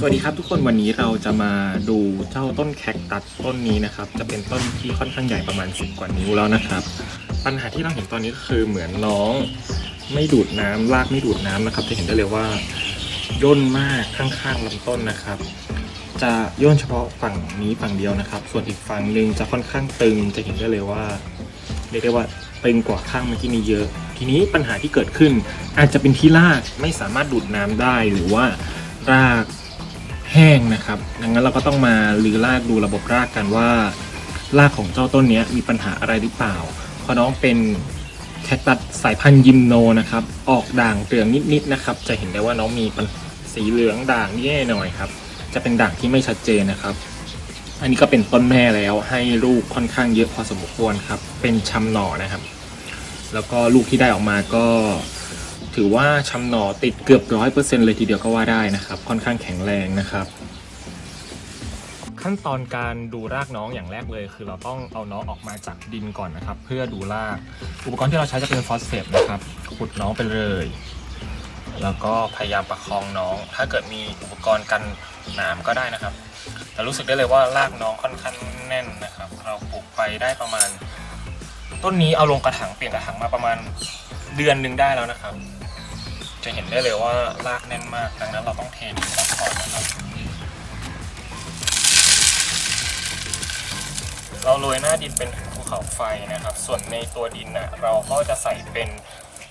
สวัสดีครับทุกคนวันนี้เราจะมาดูเจ้าต้นแคคตัสต้นนี้นะครับ จะเป็นต้นที่ค่อนข้างใหญ่ประมาณ 10 กว่านิ้วแล้วนะครับ ปัญหาที่เราเห็นตอนนี้ก็คือเหมือนน้องไม่ดูดน้ำรากไม่ดูดน้ำนะครับ จะเห็นได้เลยว่าย่นมากข้างๆลำต้นนะครับ จะย่นเฉพาะฝั่งนี้ฝั่งเดียวนะครับ ส่วนอีกฝั่งหนึ่งจะค่อนข้างตึงจะเห็นได้เลยว่าเรียกได้ว่าตึงกว่าข้างเมื่อกี้นี้เยอะ ทีนี้ปัญหาที่เกิดขึ้นอาจจะเป็นที่รากไม่สามารถดูดน้ำได้หรือว่าราก แห้งนะครับดังนั้นเราก็ต้องมาลือรากดูระบบรากกันว่ารากของเจ้าต้นนี้มีปัญหาอะไรหรือเปล่า เพราะน้องเป็นแคคตัสสายพันธุ์ยิมโนนะครับ ออกด่างเตืองนิดๆนะครับ จะเห็นได้ว่าน้องมีสีเหลืองด่างแย่หน่อยครับ จะเป็นด่างที่ไม่ชัดเจนนะครับ อันนี้ก็เป็นต้นแม่แล้วให้ลูกค่อนข้างเยอะพอสมควรครับ เป็นชำหน่อนะครับ แล้วก็ลูกที่ได้ออกมาก็ ถือว่าชำหนอติดเกือบร้อยเปอร์เซ็นเลยทีเดียวก็ว่าได้นะครับ ค่อนข้างแข็งแรงนะครับ ขั้นตอนการดูรากน้องอย่างแรกเลย คือเราต้องเอาน้องออกมาจากดินก่อนนะครับ เพื่อดูราก อุปกรณ์ที่เราใช้จะเป็นฟอสเฟตนะครับขุดน้องไปเลย แล้วก็พยายามประคองน้อง ถ้าเกิดมีอุปกรณ์กันหนามก็ได้นะครับ แต่รู้สึกได้เลยว่ารากน้องค่อนข้างแน่นนะครับ เราปลูกไปได้ประมาณ ต้นนี้เอาลงกระถางเปลี่ยนกระถางมาประมาณเดือนหนึ่งได้แล้วนะครับ จะเห็นได้เลยว่ารากแน่นมาก ดังนั้นเราต้องเทดินออกก่อนนะครับ เราโรยหน้าดินเป็นภูเขาไฟนะครับ ส่วนในตัวดินน่ะเราก็จะใส่เป็น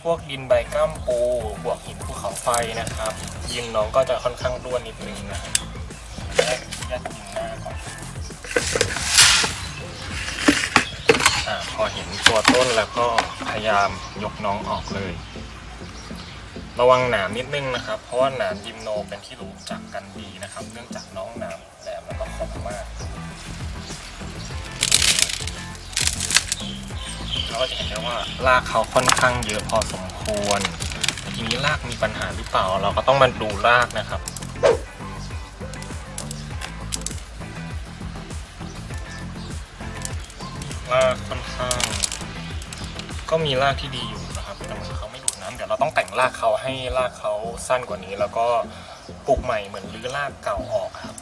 พวกดินใบก้ามปู บวกหินภูเขาไฟนะครับยิงน้องก็จะค่อนข้างร่วนนิดนึงนะครับแยกแยกดินหน้าก่อนอพอเห็นตัวต้นแล้วก็พยายามยกน้องออกเลย ระวังหนามนิดนึงนะครับ เพราะว่าหนามยิมโนเป็นที่รู้จักกันดีนะครับ เนื่องจากน้องหนามแหลมแล้วก็คมมากเราก็จะเห็นได้ว่ารากเขาค่อนข้างเยอะพอสมควรแต่ทีนี้รากมีปัญหาหรือเปล่า เราก็ต้องมาดูรากนะครับรากค่อนข้าง ก็มีรากที่ดีอยู่ เราต้องแต่งรากเขาให้รากเขาสั้นกว่านี้ แล้วก็ปลูกใหม่เหมือนรื้อรากเก่าออกครับ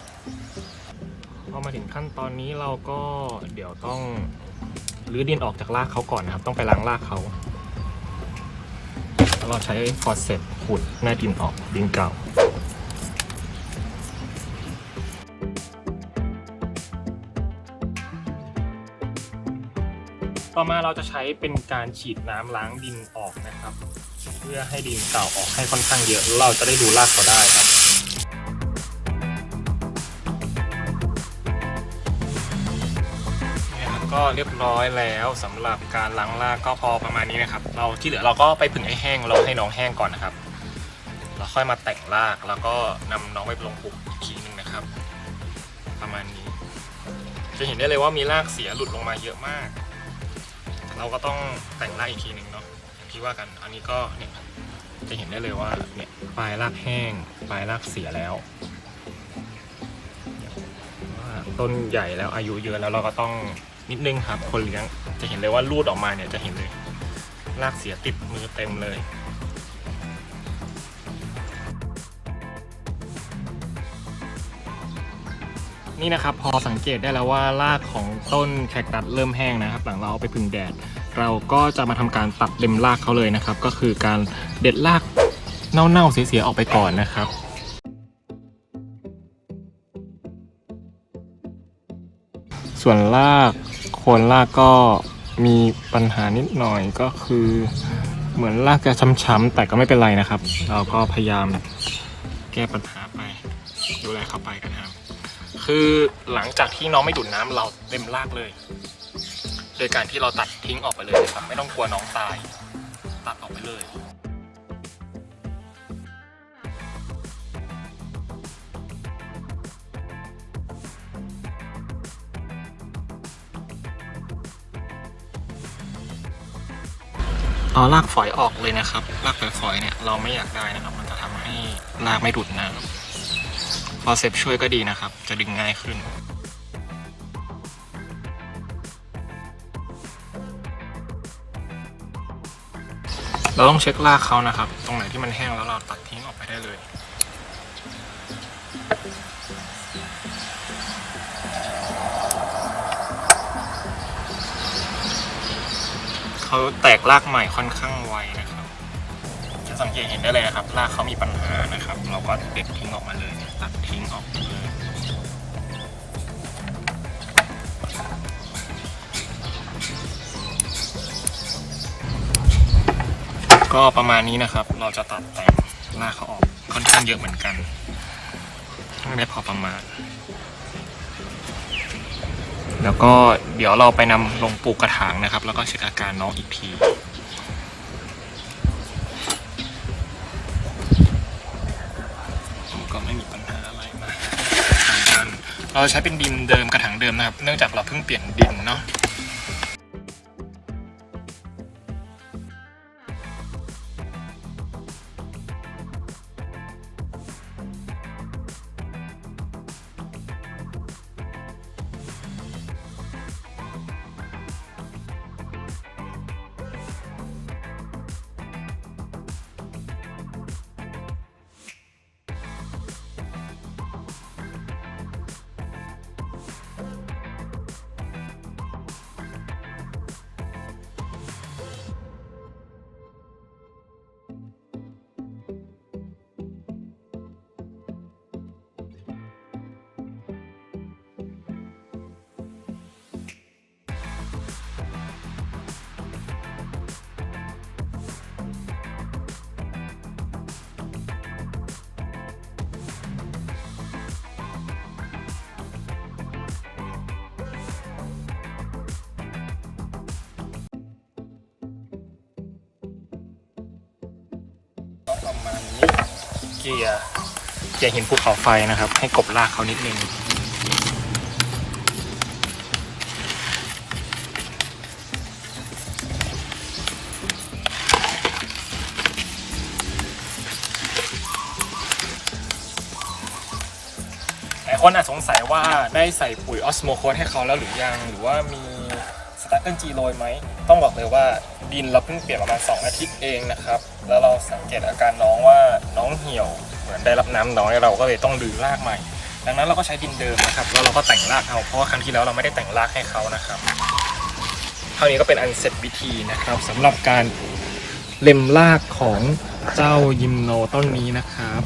พอมาถึงขั้นตอนนี้เราก็เดี๋ยวต้องรื้อดินออกจากรากเขาก่อนนะครับ ต้องไปล้างรากเขาเราใช้ฟอสเซตขุดหน้าดินออกดินเก่าต่อมาเราจะใช้เป็นการฉีดน้ำล้างดินออกนะครับ พื่อให้ดินเก่าออกให้ค่อนข้างเยอะแล้วเราจะได้ดูรากเขาได้ครับก็เรียบร้อยแล้วสำหรับการล้างรากก็พอประมาณนี้นะครับ เราที่เหลือเราก็ไปผึ่งให้แห้งเราให้น้องแห้งก่อนนะครับ เราค่อยมาแต่งรากแล้วก็นำน้องไปลงปลูกอีกทีนึงนะครับ ประมาณนี้ จะเห็นได้เลยว่ามีรากเสียหลุดลงมาเยอะมาก เราก็ต้องแต่งรากอีกทีหนึ่งเนาะ ที่ว่ากันอันนี้ก็เนี่ยจะเห็นได้เลยว่าเนี่ยปลายรากแห้งปลายรากเสียแล้วว่าต้นใหญ่แล้วอายุเยอะแล้วเราก็ต้องนิดนึงครับคนเลี้ยงจะเห็นเลยว่ารูดออกมาเนี่ยจะเห็นเลยรากเสียติดมือเต็มเลยนี่นะครับพอสังเกตได้แล้วว่ารากของต้นแคคตัสเริ่มแห้งนะครับ หลังเราเอาไปพึ่งแดด เราก็จะมาทำการตัดเล็มรากเขาเลยนะครับ ก็คือการเด็ดรากเน่าๆเสียๆออกไปก่อนนะครับส่วนรากโคนรากก็มีปัญหานิดหน่อยก็คือ เหมือนรากจะช้ำๆแต่ก็ไม่เป็นไรนะครับ เราก็พยายามแก้ปัญหาไปดูแลเข้าไปกันครับ คือหลังจากที่น้องไม่ดูดน้ำเราเต็มรากเลย โดยการที่เราตัดทิ้งออกไปเลยนะครับไม่ต้องกลัวน้องตาย ตัดออกไปเลยเอารากฝอยออกเลยนะครับรากฝอยๆเนี่ยเราไม่อยากได้นะครับ มันจะทำให้รากไม่ดูดน้ำพอเซฟช่วยก็ดีนะครับ จะดึงง่ายขึ้น เราต้องเช็ครากเขานะครับ ตรงไหนที่มันแห้งแล้วเราตัดทิ้งออกไปได้เลยเขาแตกรากใหม่ค่อนข้างไวนะครับจะสังเกตเห็นได้เลยนะครับ รากเขามีปัญหานะครับ เราก็เด็ดทิ้งออกมาเลย ตัดทิ้งออกเลย ก็ประมาณนี้นะครับ เราจะตัดแต่งรากเขาออกค่อนข้างเยอะเหมือนกันไม่ได้พอประมาณ แล้วก็เดี๋ยวเราไปนำลงปลูกกระถางนะครับ แล้วก็เช็คอาการน้องอีกทีก็ไม่มีปัญหาอะไรมาทางกันเราใช้เป็นดินเดิมกระถางเดิมนะครับ เนื่องจากเราเพิ่งเปลี่ยนดินเนาะ เกียร์เกียหินภูเขาไฟนะครับ ให้กบลากเขานิดนึงหลายคนอาจสงสัยว่าได้ใส่ปุ๋ยออสโมโคสให้เขาแล้วหรือยังหรือว่ามี สตาร์เกิลจีโรยไหม ต้องบอกเลยว่าดินเราเพิ่งเปลี่ยนประมาณ 2 อาทิตย์เองนะครับ แล้วเราสังเกตอาการน้องว่าน้องเหี่ยวเหมือนได้รับน้ำน้อยเราก็เลยต้องดื้อรากใหม่ ดังนั้นเราก็ใช้ดินเดิมนะครับแล้วเราก็แต่งรากเอาเพราะว่าครั้งที่แล้วเราไม่ได้แต่งรากให้เขานะครับเท่านี้ก็เป็นอันเสร็จวิธีนะครับสำหรับการเล็มรากของเจ้ายิมโนต้นนี้นะครับ